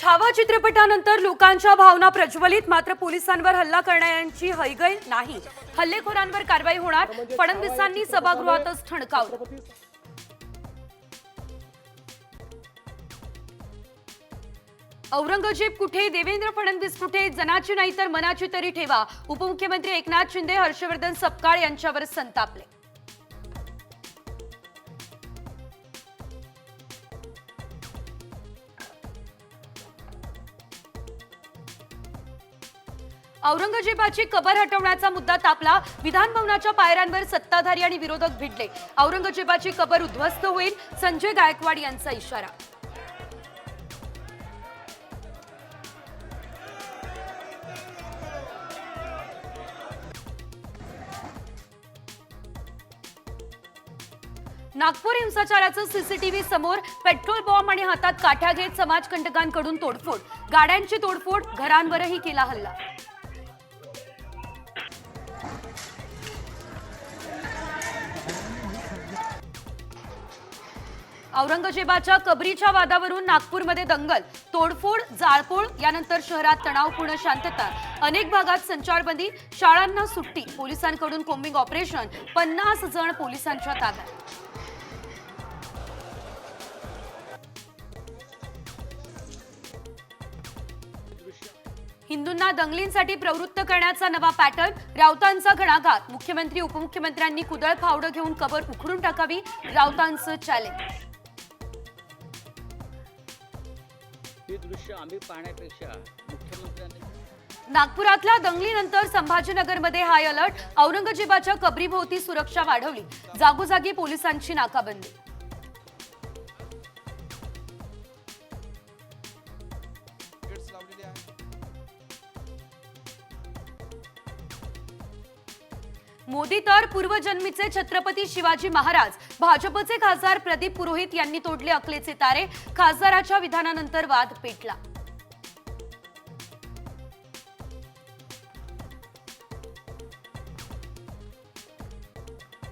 छावा चित्रपटानंतर लोकांच्या भावना प्रज्वलित मात्र पोलिसांवर हल्ला करणाऱ्यांची हैगय नाही. हल्लेखोरांवर कारवाई होणार फडणवीसांनी सभागृहातच ठणकावलं औरंगजेब कुठे देवेंद्र फडणवीस कुठे जनाची नाही तर मनाची तरी ठेवा. उपमुख्यमंत्री एकनाथ शिंदे हर्षवर्धन सपकाळ यांच्यावर संतापले. औरंगजेबाची कबर हटवण्याचा मुद्दा तापला. विधान भवनाच्या पायऱ्यांवर सत्ताधारी आणि विरोधक भिडले. औरंगजेबाची कबर उद्ध्वस्त होईल संजय गायकवाड यांचा इशारा. नागपूर हिंसाचाराचं सीसीटीव्ही समोर पेट्रोल बॉम्ब आणि हातात काठ्या घेत समाजकंटकांकडून तोडफोड. गाड्यांची तोडफोड घरांवरही केला हल्ला. औरंगजेबाच्या कबरीच्या वादावरून नागपूरमध्ये दंगल तोडफोड जाळपोळ यानंतर शहरात तणावपूर्ण शांतता. अनेक भागात संचारबंदी शाळांना सुट्टी पोलिसांकडून कोम्बिंग ऑपरेशन पन्नास जण पोलिसांच्या ताब्यात. हिंदूंना दंगलींसाठी प्रवृत्त करण्याचा नवा पॅटर्न राऊतांचा घणाघात. मुख्यमंत्री उपमुख्यमंत्र्यांनी कुदळ फावडं घेऊन कबर उखडून टाकावी राऊतांचं चॅलेंज ही दृश्य आम्ही पाहण्यापेक्षा मुख्यमंत्र्यांनी नागपुरातल्या दंगलीनंतर संभाजीनगरमध्ये हाय अलर्ट औरंगजेबाच्या कबरीभोवती सुरक्षा वाढवली. जागोजागी पोलिसांची नाकाबंदी. लावलेले आहे मोदी तर पूर्वजन्मीचे छत्रपती शिवाजी महाराज. भाजपचे खासदार प्रदीप पुरोहित यांनी तोडले अकलेचे तारे. खासदाराच्या विधानानंतर वाद पेटला.